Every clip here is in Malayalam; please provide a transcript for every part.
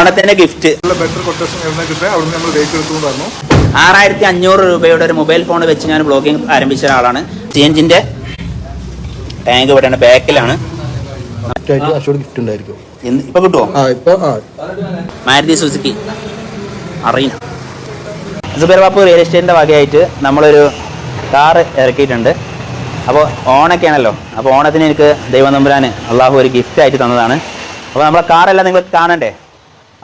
ഓണത്തിന്റെ ഗിഫ്റ്റ് ബെറ്റർ കൊട്ടേഷൻ നമ്മൾ റേറ്റ് എടുത്തു പറഞ്ഞു ആറായിരത്തി അഞ്ഞൂറ് രൂപയുടെ ഒരു മൊബൈൽ ഫോൺ വെച്ച് ഞാൻ ബ്ലോഗിംഗ് ആരംഭിച്ച ഒരാളാണ്. ചേഞ്ചിന്റെ എൻജിന്റെ ടാങ്ക് ഇവിടെയാണ് ബാക്കിലാണ് ഗിഫ്റ്റ് ഉണ്ടായിരിക്കും. ഇപ്പൊ കിട്ടുമോ ആ ഇപ്പൊ ആ. Maruti Suzuki. Arena Zubair Bapu real എസ്റ്റേറ്റിന്റെ വകയായിട്ട് നമ്മളൊരു കാറ് ഇറക്കിയിട്ടുണ്ട്. അപ്പോൾ ഓണൊക്കെയാണല്ലോ. അപ്പോൾ ഓണത്തിന് എനിക്ക് ദൈവം നമ്പുരാൻ അള്ളാഹു ഒരു ഗിഫ്റ്റ് ആയിട്ട് തന്നതാണ്. അപ്പോൾ നമ്മളെ കാറെല്ലാം നിങ്ങൾ കാണണ്ടേ?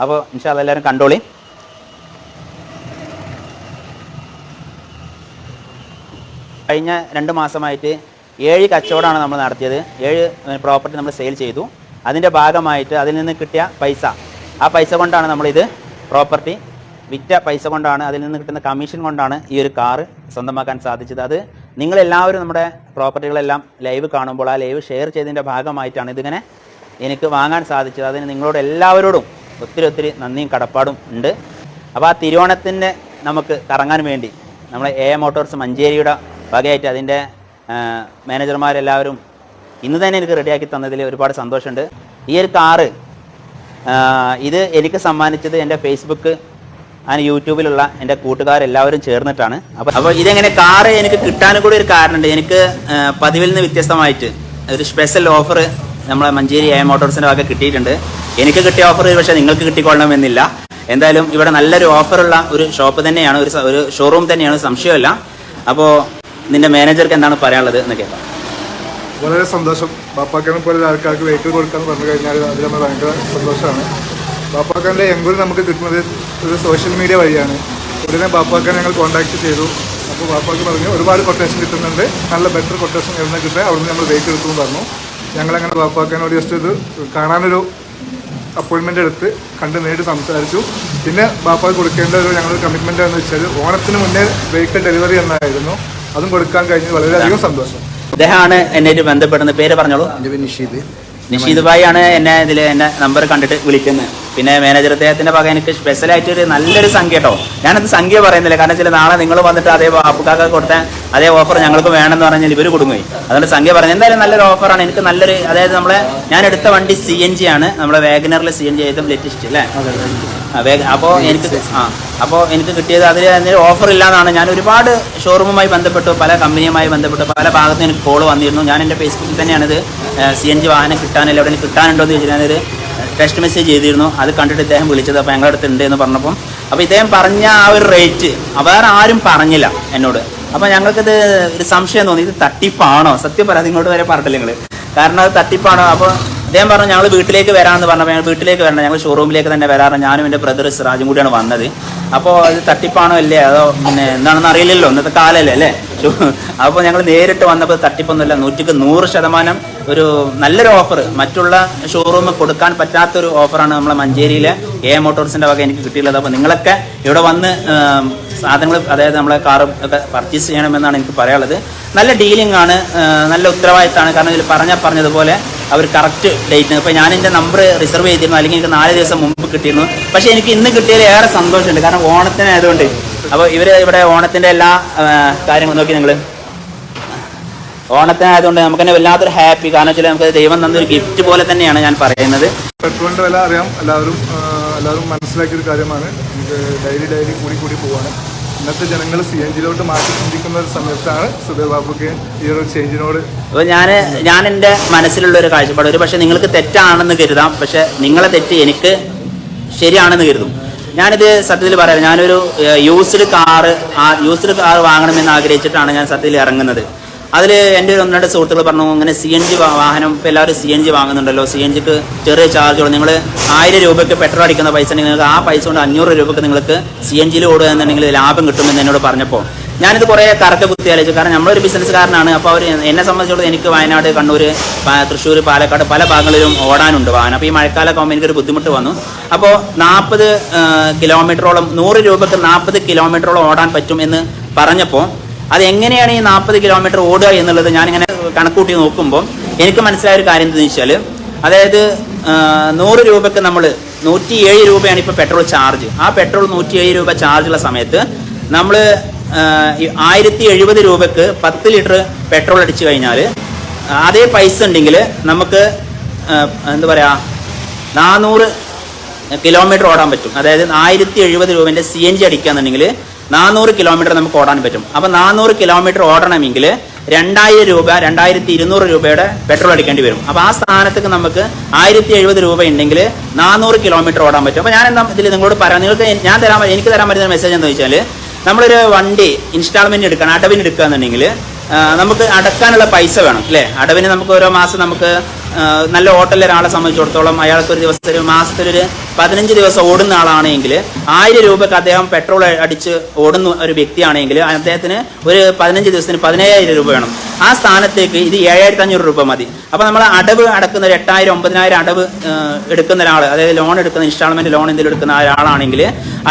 അപ്പോൾ ഇൻഷാല്ല എല്ലാവരും കണ്ടോളി. കഴിഞ്ഞ രണ്ട് മാസമായിട്ട് ഏഴ് കച്ചവടമാണ് നമ്മൾ നടത്തിയത്. ഏഴ് പ്രോപ്പർട്ടി നമ്മൾ സെയിൽ ചെയ്തു. അതിന്റെ ഭാഗമായിട്ട് അതിൽ നിന്ന് കിട്ടിയ പൈസ. ആ പൈസ കൊണ്ടാണ് നമ്മളിത് പ്രോപ്പർട്ടി വിറ്റ പൈസ കൊണ്ടാണ് അതിൽ നിന്ന് കിട്ടുന്ന കമ്മീഷൻ കൊണ്ടാണ് ഈ ഒരു കാറ് സ്വന്തമാക്കാൻ സാധിച്ചത്. അത് നിങ്ങളെല്ലാവരും നമ്മുടെ പ്രോപ്പർട്ടികളെല്ലാം ലൈവ് കാണുമ്പോൾ ആ ലൈവ് ഷെയർ ചെയ്തതിന്റെ ഭാഗമായിട്ടാണ് ഇതിങ്ങനെ എനിക്ക് വാങ്ങാൻ സാധിച്ചത്. അതിന് നിങ്ങളോട് എല്ലാവരോടും ഒത്തിരി ഒത്തിരി നന്ദിയും കടപ്പാടും ഉണ്ട്. അപ്പോൾ ആ തിരുവോണത്തിന്റെ നമുക്ക് കറങ്ങാൻ വേണ്ടി നമ്മളെ എ മോട്ടോർസ് മഞ്ചേരിയുടെ വകയായിട്ട് അതിന്റെ മാനേജർമാരെല്ലാവരും ഇന്ന് തന്നെ എനിക്ക് റെഡിയാക്കി തന്നതിൽ ഒരുപാട് സന്തോഷമുണ്ട്. ഈ ഒരു കാറ് ഇത് എനിക്ക് സമ്മാനിച്ചത് എന്റെ ഫേസ്ബുക്ക് അതിന് യൂട്യൂബിലുള്ള എന്റെ കൂട്ടുകാരെല്ലാവരും ചേർന്നിട്ടാണ്. അപ്പോൾ അപ്പോൾ ഇതെങ്ങനെ കാറ് എനിക്ക് കിട്ടാനും കൂടി ഒരു കാരണമുണ്ട്. എനിക്ക് പതിവിൽ നിന്ന് വ്യത്യസ്തമായിട്ട് ഒരു സ്പെഷ്യൽ ഓഫർ നമ്മളെ മഞ്ചേരി എ മോട്ടോർസിന്റെ ഭാഗം കിട്ടിയിട്ടുണ്ട്. എനിക്ക് കിട്ടിയ ഓഫർ പക്ഷേ നിങ്ങൾക്ക് കിട്ടിക്കൊള്ളണമെന്നില്ല. എന്തായാലും ഇവിടെ നല്ലൊരു ഓഫറുള്ള ഒരു ഷോപ്പ് തന്നെയാണ് ഒരു ഒരു ഷോറൂം തന്നെയാണ് സംശയമല്ല. അപ്പോൾ നിന്റെ മാനേജർക്ക് എന്താണ് പറയാനുള്ളത് എന്ന് കേൾക്കാം. വളരെ സന്തോഷം. ബാപ്പാക്കാനെ പോലെ ആൾക്കാർക്ക് വെഹിക്കിൾ കൊടുക്കാന്ന് പറഞ്ഞു കഴിഞ്ഞാൽ അതിൽ നമ്മൾ ഭയങ്കര സന്തോഷമാണ്. ബാപ്പാക്കാന്റെ എൻക്വയറി നമുക്ക് കിട്ടുന്നത് ഒരു സോഷ്യൽ മീഡിയ വഴിയാണ്. ഉടനെ ബാപ്പാക്കാനെ ഞങ്ങൾ കോൺടാക്ട് ചെയ്തു. അപ്പോൾ ബാപ്പാക്ക് പറഞ്ഞു ഒരുപാട് കൊട്ടേഷൻ കിട്ടുന്നുണ്ട്. നല്ല ബെറ്റർ കൊട്ടേഷൻ എവിടെ കിട്ടുക അവിടെ നമ്മൾ വെഹിക്കിൾ എടുക്കുമെന്ന് പറഞ്ഞു. ഞങ്ങളങ്ങനെ ബാപ്പാക്കാനോട് ജസ്റ്റ് ഇത് കാണാനൊരു അപ്പോയിൻമെന്റ് എടുത്ത് കണ്ട് നേരിട്ട് സംസാരിച്ചു. പിന്നെ ബാപ്പാക്ക് കൊടുക്കേണ്ട ഒരു ഞങ്ങളൊരു കമ്മിറ്റ്മെന്റ് എന്ന് വെച്ചാൽ ഓണത്തിന് മുന്നേ വെഹിക്കിൾ ഡെലിവറി എന്നായിരുന്നു. അതും കൊടുക്കാൻ കഴിഞ്ഞത് വളരെയധികം സന്തോഷം. അദ്ദേഹമാണ് എന്നെ ബന്ധപ്പെടുന്ന പേര് പറഞ്ഞോളൂ. എന്റെ പേര് നിഷീദ്. നിഷീദ് ഭായി ആണ് എന്നെ ഇതിൽ എന്നെ നമ്പർ കണ്ടിട്ട് വിളിക്കുന്നത് പിന്നെ മാനേജർ അദ്ദേഹത്തിന്റെ ഭാഗം എനിക്ക് സ്പെഷ്യലായിട്ട് ഒരു നല്ലൊരു സംഖ്യ കേട്ടോ ഞാനത് സംഖ്യ പറയുന്നില്ല. കാരണം ചില നാളെ നിങ്ങൾ വന്നിട്ട് അതേ അപ്പുക്കാക്ക കൊടുത്ത അതേ ഓഫർ ഞങ്ങൾക്ക് വേണമെന്ന് പറഞ്ഞാൽ ഇവർ കൊടുങ്ങി അതുകൊണ്ട് സംഖ്യ പറഞ്ഞു എന്തായാലും നല്ലൊരു ഓഫറാണ് എനിക്ക് നല്ലൊരു അതായത് നമ്മളെ ഞാൻ എടുത്ത വണ്ടി സി എൻ ജി ആണ്. നമ്മുടെ വേഗനറിൽ സി എൻ ജി ഏറ്റവും ലേറ്റസ്റ്റ് അല്ലേ? അപ്പോൾ എനിക്ക് ആ അപ്പോൾ എനിക്ക് കിട്ടിയത് അതിൽ എന്തെങ്കിലും ഓഫർ ഇല്ലാന്നാണ്. ഞാൻ ഒരുപാട് ഷോറൂമുമായി ബന്ധപ്പെട്ടു പല കമ്പനിയുമായി ബന്ധപ്പെട്ടു പല ഭാഗത്തും എനിക്ക് കോൾ വന്നിരുന്നു. ഞാൻ എന്റെ ഫേസ്ബുക്കിൽ തന്നെയാണിത് സി എൻ ജി വാഹനം കിട്ടാനല്ല. എവിടെ കിട്ടാനുണ്ടോ എന്ന് ചോദിച്ചാൽ ഞാനൊരു ടെക്സ്റ്റ് മെസ്സേജ് ചെയ്തിരുന്നു. അത് കണ്ടിട്ട് ഇദ്ദേഹം വിളിച്ചത് അപ്പോൾ ഞങ്ങളുടെ അടുത്ത് ഉണ്ട് എന്ന് പറഞ്ഞപ്പം. അപ്പോൾ ഇദ്ദേഹം പറഞ്ഞ ആ ഒരു റേറ്റ് വേറെ ആരും പറഞ്ഞില്ല എന്നോട്. അപ്പോൾ ഞങ്ങൾക്കിത് ഒരു സംശയം തോന്നി. ഇത് തട്ടിപ്പാണോ? സത്യം പറയാം ഇങ്ങോട്ട് വരെ പറഞ്ഞില്ല നിങ്ങൾ കാരണം അത് തട്ടിപ്പാണോ? അപ്പോൾ അദ്ദേഹം പറഞ്ഞു ഞങ്ങൾ വീട്ടിലേക്ക് വരാമെന്ന് പറഞ്ഞപ്പോൾ ഞങ്ങൾ വീട്ടിലേക്ക് വരണം ഞങ്ങൾ ഷോറൂമിലേക്ക് തന്നെ വരാറ് ഞാനും എന്റെ ബ്രദർ സിറാജും കൂടിയാണ് വന്നത്. അപ്പോൾ ഇത് തട്ടിപ്പാണോ അല്ലേ? അതോ പിന്നെ എന്താണെന്ന് അറിയില്ലല്ലോ ഇന്നത്തെ കാലമല്ലേ അല്ലേ? അപ്പോൾ ഞങ്ങൾ നേരിട്ട് വന്നപ്പോൾ തട്ടിപ്പൊന്നുമില്ല നൂറ്റിക്ക് നൂറ് ശതമാനം ഒരു നല്ലൊരു ഓഫർ മറ്റുള്ള ഷോറൂമിൽ കൊടുക്കാൻ പറ്റാത്തൊരു ഓഫറാണ് നമ്മളെ മഞ്ചേരിയിലെ എ മോട്ടോർസിന്റെ വക എനിക്ക് കിട്ടിയുള്ളത് അപ്പോൾ നിങ്ങളൊക്കെ ഇവിടെ വന്ന് സാധനങ്ങൾ അതായത് നമ്മളെ കാർ ഒക്കെ പർച്ചേസ് ചെയ്യണമെന്നാണ് എനിക്ക് പറയാനുള്ളത്. നല്ല ഡീലിംഗ് ആണ് നല്ല ഉത്തരവാദിത്തമാണ്. കാരണം ഇതിൽ പറഞ്ഞ പറഞ്ഞതുപോലെ അവർ കറക്റ്റ് ഡേറ്റ് അപ്പോൾ ഞാൻ എന്റെ നമ്പർ റിസർവ് ചെയ്തിരുന്നു. അല്ലെങ്കിൽ എനിക്ക് നാല് ദിവസം മുമ്പ് കിട്ടിയിരുന്നു. പക്ഷേ എനിക്ക് ഇന്ന് കിട്ടിയതിൽ ഏറെ സന്തോഷമുണ്ട്. കാരണം ഓണത്തിനായതുകൊണ്ട് അപ്പോൾ ഇവർ ഇവിടെ ഓണത്തിന്റെ എല്ലാ കാര്യങ്ങളും നോക്കി നിങ്ങൾ ഓണത്തിനായതുകൊണ്ട് നമുക്ക് തന്നെ വല്ലാത്തൊരു ഹാപ്പി കാരണം വെച്ചാൽ നമുക്ക് ദൈവം തന്നൊരു ഗിഫ്റ്റ് പോലെ തന്നെയാണ് ഞാൻ പറയുന്നത്. പെട്രോളിന്റെ വില അറിയാം. എല്ലാവരും എല്ലാവരും മനസ്സിലാക്കിയൊരു കാര്യമാണ്. ഡെയിലി ഡെയിലി കൂടി കൂടി പോവാണ്. ഇന്നത്തെ ജനങ്ങൾ സി എൻ ജിയിലോട്ട് മാറ്റി ചിന്തിക്കുന്ന ഒരു സമയത്താണ് സുബൈർ ബാബുക്ക് ഈ ഒരു ചേഞ്ചിനോട് അപ്പോൾ ഞാൻ ഞാൻ എന്റെ മനസ്സിലുള്ള ഒരു കാഴ്ചപ്പാട് ഒരു പക്ഷേ നിങ്ങൾക്ക് തെറ്റാണെന്ന് കരുതാം പക്ഷേ നിങ്ങളെ തെറ്റ് എനിക്ക് ശരിയാണെന്ന് കരുതും. ഞാനിത് സത്യത്തിൽ പറയാം ഞാനൊരു യൂസ്ഡ് കാറ് ആ യൂസ്ഡ് കാർ വാങ്ങണമെന്ന് ആഗ്രഹിച്ചിട്ടാണ് ഞാൻ സത്യത്തിൽ ഇറങ്ങുന്നത്. അതിൽ എന്റെ ഒരു ഒന്ന് രണ്ട് സുഹൃത്തുക്കൾ പറഞ്ഞു ഇങ്ങനെ സി എൻ ജി വാഹനം ഇപ്പോൾ എല്ലാവരും സി എൻ ജി വാങ്ങുന്നുണ്ടല്ലോ. സി എൻ ജിക്ക് ചെറിയ ചാർജുകൾ നിങ്ങൾ ആയിരം രൂപയ്ക്ക് പെട്രോൾ അടിക്കുന്ന പൈസ ഉണ്ടെങ്കിൽ നിങ്ങൾക്ക് ആ പൈസ കൊണ്ട് അഞ്ഞൂറ് രൂപയ്ക്ക് നിങ്ങൾക്ക് സി എൻ ജിയിൽ ഓടുക എന്നുണ്ടെങ്കിൽ ലാഭം കിട്ടുമെന്ന് എന്നോട് പറഞ്ഞപ്പോൾ. ഞാനിത് കുറേ കറക്ക കുത്തി ആലോചിച്ചു. കാരണം നമ്മളൊരു ബിസിനസ്സുകാരനാണ്. അപ്പോൾ അവർ എന്നെ സംബന്ധിച്ചിടത്തോളം എനിക്ക് വയനാട് കണ്ണൂർ തൃശ്ശൂർ പാലക്കാട് പല ഭാഗങ്ങളിലും ഓടാനുണ്ട് വാഹനം. അപ്പോൾ ഈ മഴക്കാലമൊക്കെ ആകുമ്പോൾ എനിക്കൊരു ബുദ്ധിമുട്ട് വന്നു. അപ്പോൾ നാൽപ്പത് കിലോമീറ്ററോളം നൂറ് രൂപയ്ക്ക് നാൽപ്പത് കിലോമീറ്ററോളം ഓടാൻ പറ്റും എന്ന് പറഞ്ഞപ്പോൾ അത് എങ്ങനെയാണ് ഈ നാൽപ്പത് കിലോമീറ്റർ ഓടുക എന്നുള്ളത് ഞാനിങ്ങനെ കണക്കൂട്ടി നോക്കുമ്പോൾ എനിക്ക് മനസ്സിലായ ഒരു കാര്യം എന്താണെന്ന് വെച്ചാൽ അതായത് നൂറ് രൂപയ്ക്ക് നമ്മൾ നൂറ്റി ഏഴ് രൂപയാണ് ഇപ്പോൾ പെട്രോൾ ചാർജ്. ആ പെട്രോൾ നൂറ്റി ഏഴ് രൂപ ചാർജുള്ള സമയത്ത് നമ്മൾ ആയിരത്തി എഴുപത് രൂപക്ക് പത്ത് ലിറ്റർ പെട്രോൾ അടിച്ചു കഴിഞ്ഞാൽ അതേ പൈസ ഉണ്ടെങ്കിൽ നമുക്ക് എന്താ പറയുക നാനൂറ് കിലോമീറ്റർ ഓടാൻ പറ്റും. അതായത് ആയിരത്തി എഴുപത് രൂപേന്റെ സി എൻ ജി അടിക്കുകയാണെന്നുണ്ടെങ്കിൽ നാനൂറ് കിലോമീറ്റർ നമുക്ക് ഓടാൻ പറ്റും. അപ്പൊ നാനൂറ് കിലോമീറ്റർ ഓടണമെങ്കിൽ രണ്ടായിരം രൂപ രണ്ടായിരത്തി ഇരുന്നൂറ് രൂപയുടെ പെട്രോൾ അടിക്കേണ്ടി വരും. അപ്പോൾ ആ സ്ഥാനത്തേക്ക് നമുക്ക് ആയിരത്തി എഴുപത് രൂപ ഉണ്ടെങ്കിൽ നാനൂറ് കിലോമീറ്റർ ഓടാൻ പറ്റും. അപ്പോൾ ഞാൻ എന്താ ഇതിൽ നിങ്ങളോട് പറയാം. നിങ്ങൾക്ക് ഞാൻ തരാൻ എനിക്ക് തരാൻ പറ്റുന്ന മെസ്സേജ് എന്താ വെച്ചാൽ നമ്മളൊരു വണ്ടി ഇൻസ്റ്റാൾമെന്റ് എടുക്കണം അടവിന് എടുക്കുക എന്നുണ്ടെങ്കിൽ നമുക്ക് അടക്കാനുള്ള പൈസ വേണം അല്ലേ? അടവിന് നമുക്ക് ഓരോ മാസം നമുക്ക് നല്ല ഹോട്ടലിൽ ഒരാളെ സംബന്ധിച്ചിടത്തോളം അയാൾക്ക് ഒരു ദിവസത്തിൽ ഒരു മാസത്തിൽ ഒരു പതിനഞ്ച് ദിവസം ഓടുന്ന ആളാണെങ്കിൽ ആയിരം രൂപക്ക് അദ്ദേഹം പെട്രോൾ അടിച്ച് ഓടുന്ന ഒരു വ്യക്തിയാണെങ്കിൽ അദ്ദേഹത്തിന് ഒരു പതിനഞ്ച് ദിവസത്തിന് പതിനേഴായിരം രൂപ വേണം. ആ സ്ഥാനത്തേക്ക് ഇത് ഏഴായിരത്തി അഞ്ഞൂറ് രൂപ മതി. അപ്പോൾ നമ്മൾ അടവ് അടക്കുന്ന ഒരു എട്ടായിരം ഒമ്പതിനായിരം അടവ് എടുക്കുന്ന ഒരാൾ അതായത് ലോൺ എടുക്കുന്ന ഇൻസ്റ്റാൾമെന്റ് ലോൺ എന്തെങ്കിലും എടുക്കുന്ന ഒരാളാണെങ്കിൽ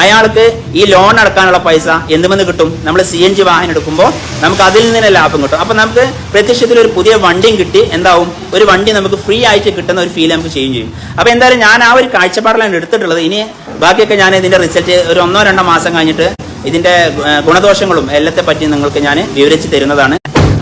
അയാൾക്ക് ഈ ലോൺ അടക്കാനുള്ള പൈസ എന്തുമെന്ന് കിട്ടും? നമ്മൾ സി എൻ ജി വാഹനം എടുക്കുമ്പോൾ നമുക്ക് അതിൽ നിന്ന് ലാഭം കിട്ടും. അപ്പോൾ നമുക്ക് പ്രത്യക്ഷത്തിൽ ഒരു പുതിയ വണ്ടിയും കിട്ടി. എന്താവും? ഒരു വണ്ടി നമുക്ക് ഫ്രീ ആയിട്ട് കിട്ടുന്ന ഒരു ഫീൽ നമുക്ക് ചെയ്യും ചെയ്യും. അപ്പോൾ എന്തായാലും ഞാൻ ആ ഒരു കാഴ്ചപ്പാടിലാണ് എടുത്തിട്ടുള്ളത്. ഇനി ബാക്കിയൊക്കെ ഞാൻ ഇതിന്റെ റിസൾട്ട് ഒരു ഒന്നോ രണ്ടോ മാസം കഴിഞ്ഞിട്ട് ഇതിന്റെ ഗുണദോഷങ്ങളും എല്ലാത്തെ പറ്റി നിങ്ങൾക്ക് ഞാൻ വിവരിച്ച് തരുന്നതാണ്.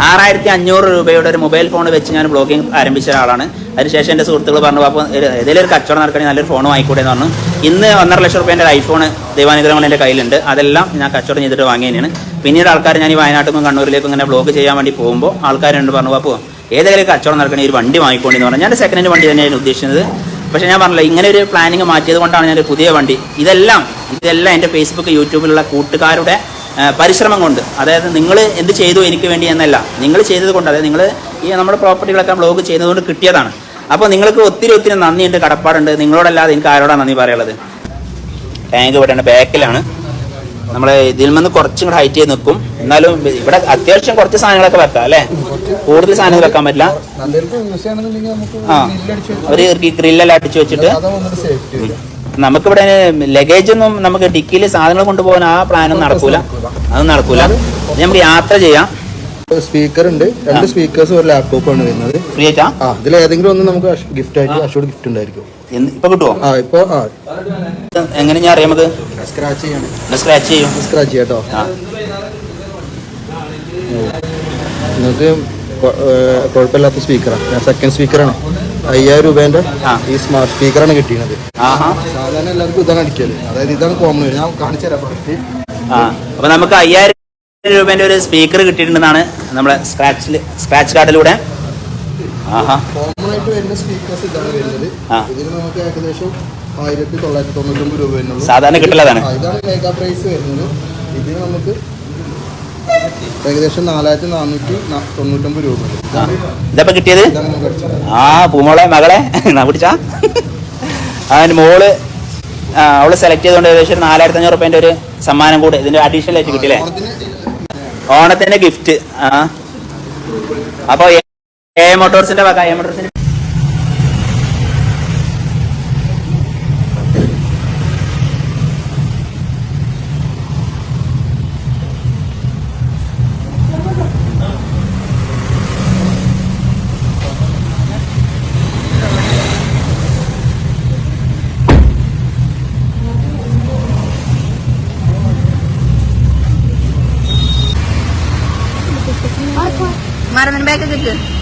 ആറായിരത്തി അഞ്ഞൂറ് രൂപയുടെ ഒരു മൊബൈൽ ഫോൺ വെച്ച് ഞാൻ ബ്ലോഗിംഗ് ആരംഭിച്ച ഒരാളാണ്. അതിനുശേഷം എന്റെ സുഹൃത്തുക്കൾ പറഞ്ഞു അപ്പോൾ ഏതെങ്കിലും ഒരു കച്ചവടം നടക്കണമെങ്കിൽ നല്ലൊരു ഫോൺ വാങ്ങിക്കൂടെ എന്ന് പറഞ്ഞു. ഇന്ന് ഒന്നര ലക്ഷം റുപ്യേന്റെ ഐഫോൺ ദൈവാനുഗ്രഹങ്ങൾ എന്റെ കയ്യിലുണ്ട്. അതെല്ലാം ഞാൻ കച്ചവടം ചെയ്തിട്ട് വാങ്ങിയതാണ് പിന്നീട് ആൾക്കാർ ഞാൻ ഈ വയനാട്ടിൽ നിന്നും കണ്ണൂരിലേക്കും ഇങ്ങനെ ബ്ലോഗ് ചെയ്യാൻ വേണ്ടി പോകുമ്പോൾ ആൾക്കാരുണ്ട് പറഞ്ഞു അപ്പോൾ ഏതെങ്കിലും കച്ചവടം നടക്കണേ ഒരു വണ്ടി വാങ്ങിക്കൊണ്ടി എന്ന് പറഞ്ഞാൽ ഞാൻ സെക്കൻഡ് ഹാൻഡ് വണ്ടി തന്നെയാണ് ഉദ്ദേശിച്ചത്. പക്ഷേ ഞാൻ പറഞ്ഞില്ല ഇങ്ങനെ ഒരു പ്ലാനിങ് മാറ്റിയത് കൊണ്ടാണ് ഞാൻ പുതിയ വണ്ടി. ഇതെല്ലാം ഇതെല്ലാം എന്റെ ഫേസ്ബുക്ക് യൂട്യൂബിലുള്ള കൂട്ടുകാരുടെ പരിശ്രമം കൊണ്ട്. അതായത് നിങ്ങൾ എന്ത് ചെയ്തു എനിക്ക് വേണ്ടി എന്നല്ല. നിങ്ങൾ ചെയ്തത് കൊണ്ട് അതായത് നിങ്ങൾ ഈ നമ്മുടെ പ്രോപ്പർട്ടികളൊക്കെ ബ്ലോഗ് ചെയ്തതുകൊണ്ട് കിട്ടിയതാണ്. അപ്പോൾ നിങ്ങൾക്ക് ഒത്തിരി ഒത്തിരി നന്ദിയുണ്ട് കടപ്പാടുണ്ട്. നിങ്ങളോടല്ലാതെ എനിക്ക് ആരോടാണ് നന്ദി പറയാനുള്ളത്? ടാങ്ക് ഇവിടെയാണ് ബാക്കിലാണ് നമ്മൾ ഇതിൽ നിന്ന് കുറച്ചും കൂടെ ഹൈറ്റ് ചെയ്ത് നിൽക്കും. എന്നാലും ഇവിടെ അത്യാവശ്യം കുറച്ച് സാധനങ്ങളൊക്കെ വെക്കാം അല്ലേ? കൂടുതൽ സാധനങ്ങൾ വെക്കാൻ പറ്റില്ല. ആ ഒരു ഗ്രില്ലെല്ലാം അടിച്ചു വെച്ചിട്ട് നമുക്കിവിടെ ലഗേജ് ഒന്നും നമുക്ക് ഡിക്കിയിൽ സാധനങ്ങൾ കൊണ്ടുപോകാൻ ആ പ്ലാനൊന്നും നടക്കൂല. അത് നടക്കൂല. നമുക്ക് യാത്ര ചെയ്യാം. സ്പീക്കർ ഉണ്ട്. രണ്ട് സ്പീക്കേഴ്സ് ഒരു ലാപ്ടോപ്പ് ആണ് വരുന്നത്. ഫ്രീ ആയിട്ടാ? ആ ഇതിൽ ഏതെങ്കിലും ഒന്ന് നമുക്ക് ഗിഫ്റ്റ് ആയിട്ട് അഷോട് ഗിഫ്റ്റ് ഉണ്ടായിരിക്കും. ഇപ്പൊ കിട്ടുമോ ആ ഇപ്പൊ ആ. എങ്ങനെ ഞാൻ അറിയാമത് സ്ക്രാച്ച് ചെയ്യാണ്. സ്ക്രാച്ച് ചെയ്യും. സ്ക്രാച്ച് ചെയ്യാം കേട്ടോ ആ. നിങ്ങൾക്ക് കുഴപ്പമില്ലാത്ത സ്പീക്കറാണ് ഞാൻ സെക്കൻഡ് സ്പീക്കറാണ് അയ്യായിരം രൂപേന്റെ ആ. ഈ സ്മാർട്ട് സ്പീക്കറാണ് കിട്ടിയത്. ആഹാ. സാധാരണ എല്ലാവർക്കും ഇതാണ് അടിക്കൽ. അതായത് ഇതാണ് കോമൺ ഞാൻ കാണിച്ചു തരാം പ്രൊഡക്റ്റ് അപ്പൊ നമുക്ക് അയ്യായിരം രൂപേന്റെ ഒരു സ്പീക്കർ കിട്ടിയിട്ടുണ്ടെന്നാണ് നമ്മളെ സ്ക്രാച്ചിൽ സ്ക്രാച്ച് കാർഡിലൂടെ ആഹാ. കോമൺ ആയിട്ട് വരുന്ന സ്പീക്കേഴ്സ് ഇതാണ് വരുന്നത്. ഇതിന് നമുക്ക് ഏകദേശം ആയിരത്തി തൊള്ളായിരത്തി തൊണ്ണൂറ്റൊമ്പത് രൂപ സാധാരണ കിട്ടില്ലതാണ് ഇതാണ് മെഗാ പ്രൈസ് വരുന്നത്. ഇതിന് നമുക്ക് ഏകദേശം നാലായിരത്തി നാനൂറ്റി തൊണ്ണൂറ്റൊമ്പത് രൂപ. ഇതപ്പൊ കിട്ടിയത്? ആ പൂമോളെ മകളെ. പിടിച്ചാ അതിന് മോൾ അവൾ സെലക്ട് ചെയ്തുകൊണ്ട് ഏകദേശം ഒരു നാലായിരത്തി അഞ്ഞൂറ് ഒരു സമ്മാനം കൂടെ ഇതിന്റെ അഡീഷണൽ ആയിട്ട് കിട്ടില്ലേ ഓണത്തിന് ഓണത്തിന്റെ ഗിഫ്റ്റ് ആ. അപ്പൊ എ മോട്ടോഴ്സിന്റെ വക എ 来，哥哥。